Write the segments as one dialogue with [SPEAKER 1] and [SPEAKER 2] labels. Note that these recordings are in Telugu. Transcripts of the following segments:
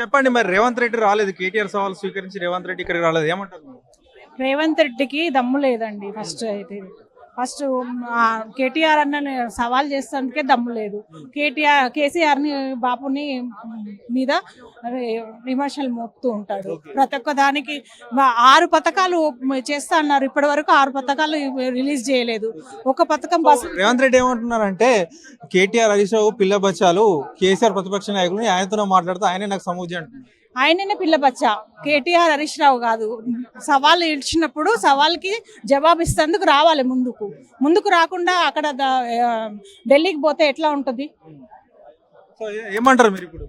[SPEAKER 1] చెప్పండి మరి రేవంత్ రెడ్డి రాలేదు. కేటీఆర్ సవాల్ స్వీకరించి రేవంత్ రెడ్డి ఇక్కడికి రాలేదు. ఏమంటారు?
[SPEAKER 2] రేవంత్ రెడ్డికి దమ్ము లేదండి ఫస్ట్ అయితే. ఫస్ట్ కేటీఆర్ అన్న సవాల్ చేస్తానికే దమ్ము లేదు. కేటీఆర్ కేసీఆర్ని బాపుని మీద విమర్శలు మోపుతూ ఉంటాడు. ప్రతి ఒక్క దానికి ఆరు పథకాలు చేస్తా అన్నారు. ఇప్పటి వరకు ఆరు పథకాలు రిలీజ్ చేయలేదు. ఒక పథకం
[SPEAKER 1] రేవంత్ రెడ్డి ఏమంటున్నారంటే కేటీఆర్ హరీష్ రావు పిల్ల బచ్చాలు కేసీఆర్ ప్రతిపక్ష నాయకులు ఆయనతో మాట్లాడుతూ ఆయనే నాకు సమూజి అంటున్నారు.
[SPEAKER 2] ఆయననే పిల్లబచ్చా కేటీఆర్ హరీష్ రావు కాదు. సవాల్ ఇచ్చినప్పుడు సవాల్కి జవాబు ఇస్తేందుకు రావాలి ముందుకు. ముందుకు రాకుండా అక్కడ ఢిల్లీకి పోతే ఎట్లా ఉంటుంది?
[SPEAKER 1] ఏమంటారు మీరు ఇప్పుడు?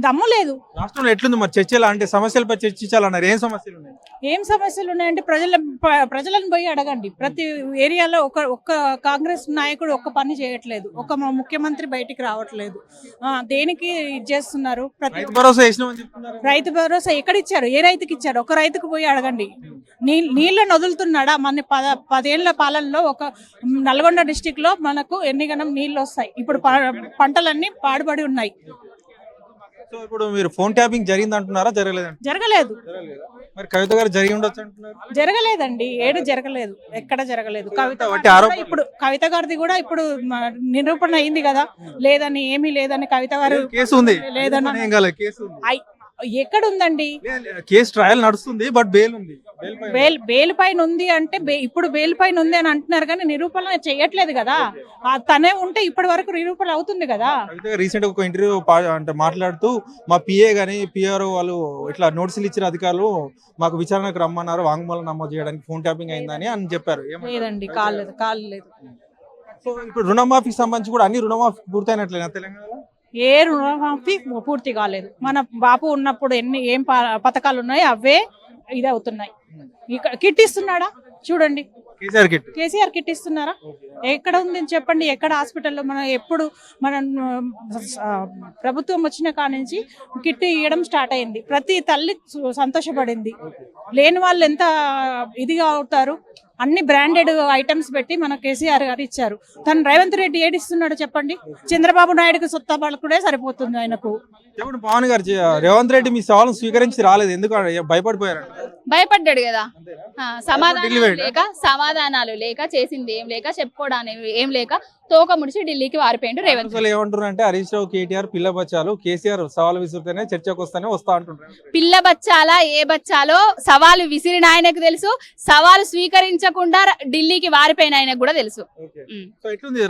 [SPEAKER 2] దమ్ము లేదు.
[SPEAKER 1] రాష్ట్రంలో ఎట్లుంది మరి? చర్చలు అంటే సమస్యలపై చర్చించాలన్నారు. ఏం సమస్యలు ఉన్నాయి?
[SPEAKER 2] ఏం సమస్యలు ఉన్నాయంటే ప్రజల ప్రజలను పోయి అడగండి. ప్రతి ఏరియాలో ఒక ఒక్క కాంగ్రెస్ నాయకుడు ఒక్క పని చేయట్లేదు. ఒక ముఖ్యమంత్రి బయటికి రావట్లేదు. ఆ, దేనికి ఇది చేస్తున్నారు? ప్రతి
[SPEAKER 1] రైతు భరోసా
[SPEAKER 2] ఎక్కడ ఇచ్చారు ఏ రైతుకి ఇచ్చారు? ఒక రైతుకు పోయి అడగండి. నీ నీళ్ళని వదులుతున్నాడా మన పద పదేళ్ళ పాలనలో ఒక నల్గొండ డిస్టిక్లో మనకు ఎన్ని గణం నీళ్ళు వస్తాయి. ఇప్పుడు పంటలన్నీ పాడుబడి ఉన్నాయి.
[SPEAKER 1] సో ఇప్పుడు మీరు ఫోన్ ట్యాపింగ్ జరిగింది అంటున్నారా జరగలేదు.
[SPEAKER 2] జరగలేదు
[SPEAKER 1] మరి కవిత గారు జరిగి ఉండొచ్చు అంటున్నారు?
[SPEAKER 2] జరగలేదండి. ఏడు జరగలేదు. ఎక్కడ జరగలేదు. కవిత. ఇప్పుడు కవిత గారిది కూడా ఇప్పుడు నిరూపణ అయింది కదా. లేదని ఏమీ లేదని కవిత గారు
[SPEAKER 1] కేసు ఉంది. కాలేదు. కేసు ఉంది
[SPEAKER 2] ఐ- ఎక్కడుందండి?
[SPEAKER 1] లే- కేసు ట్రయల్ నడుస్తుంది బట్ బెయిల్ ఉంది. బెయిల్
[SPEAKER 2] బేల్ పైన ఉంది అంటే ఇప్పుడు బేల్ పైన ఉంది అని అంటున్నారు కానీ నిరూపణ చేయట్లేదు కదా. తనే ఉంటే ఇప్పటి వరకు నిరూపణ అవుతుంది కదా.
[SPEAKER 1] రీసెంట్ ఒక ఇంటర్వ్యూ అంటే మాట్లాడుతూ మా పిఏ గానీ పిఆర్ వాళ్ళు ఇట్లా నోటీసులు ఇచ్చిన అధికారులు మాకు విచారణకు రమ్మన్నారు వాంగ్మూలం నమోదు చేయడానికి ఫోన్ ట్యాపింగ్ అయిందని అని చెప్పారు?
[SPEAKER 2] లేదండి కాలేదు కాలేదు.
[SPEAKER 1] సో ఇప్పుడు రుణమాఫీకి సంబంధించి కూడా అన్ని రుణమాఫీ పూర్తయినట్లేనా తెలంగాణలో?
[SPEAKER 2] ఏ రుణమాఫీ పూర్తి కాలేదు. మన బాపు ఉన్నప్పుడు ఎన్ని ఏం పథకాలు ఉన్నాయో అవే ఇది అవుతున్నాయి ఇక్కడ కిట్ ఇస్తున్నాడా చూడండి.
[SPEAKER 1] KCR kit.
[SPEAKER 2] ఇస్తున్నారా ఎక్కడ ఉంది చెప్పండి. ఎక్కడ హాస్పిటల్లో మనం ఎప్పుడు మనం ప్రభుత్వం వచ్చిన కాడ నుంచి కిట్ ఇవ్వడం స్టార్ట్ అయింది. ప్రతి తల్లి సంతోషపడింది. లేని వాళ్ళు ఎంత ఇదిగా అవుతారు? అన్ని బ్రాండెడ్ ఐటమ్స్ పెట్టి మన కేసీఆర్ గారు ఇచ్చారు. తను రేవంత్ రెడ్డి ఏడిస్తున్నాడు చెప్పండి? చంద్రబాబు నాయుడుకి సొత్త పలుకుడే సరిపోతుంది ఆయనకు.
[SPEAKER 1] చెప్పండి పవన్ గారు రేవంత్ రెడ్డి మీ సవాల్ను స్వీకరించి రాలేదు. ఎందుకు భయపడిపోయారు
[SPEAKER 3] భయపడ్డాడు కదా. సమాధానాలు? లేక సమాధానాలు లేక చేసింది ఏం లేక చెప్పుకోవడానికి ఏం లేక తోక ముడిచి ఢిల్లీకి వారిపోయిండు రేవంత్.
[SPEAKER 1] ఏమంటున్నారు అంటే హరీష్ రావు కేటీఆర్ పిల్ల బచ్చాలు కేసీఆర్ సవాల్ విసురుతేనే చర్చకు వస్తానే వస్తా అంటున్నారు
[SPEAKER 3] పిల్ల బచ్చాలా ఏ బచ్చాలో సవాలు విసిరిన ఆయనకు తెలుసు సవాలు స్వీకరించకుండా ఢిల్లీకి వారిపోయిన ఆయనకు కూడా తెలుసు.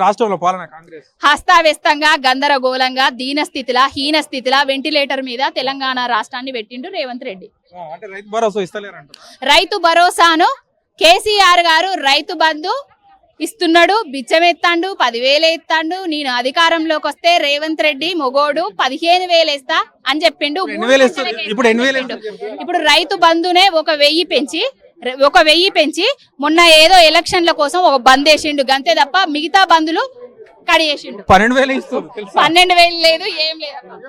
[SPEAKER 1] రాష్ట్రంలో పాలన కాంగ్రెస్?
[SPEAKER 3] హస్తావ్యస్తంగా గందరగోళంగా దీన స్థితిలా హీన స్థితిలా వెంటిలేటర్ మీద తెలంగాణ రాష్ట్రాన్ని పెట్టిండు రేవంత్ రెడ్డి.
[SPEAKER 1] అంటే రైతు భరోసా ఇస్తలేరంట.
[SPEAKER 3] రైతు భరోసాను కేసీఆర్ గారు రైతు బంధు ఇస్తున్నాడు బిచ్చమెత్తాండు పదివేలు ఎత్తాండు నేను అధికారంలోకి వస్తే రేవంత్ రెడ్డి మొగోడు పదిహేను వేలు వేస్తా అని చెప్పిండు.
[SPEAKER 1] ఇప్పుడు
[SPEAKER 3] రైతు బంధునే ఒక వెయ్యి పెంచి ఒక వెయ్యి పెంచి మొన్న ఏదో ఎలక్షన్ల కోసం ఒక బంద్ వేసిండు. గంతే తప్ప మిగతా బంధులు కడియేసిండు
[SPEAKER 1] పన్నెండు వేలు
[SPEAKER 3] పన్నెండు వేలు లేదు ఏం లేదు.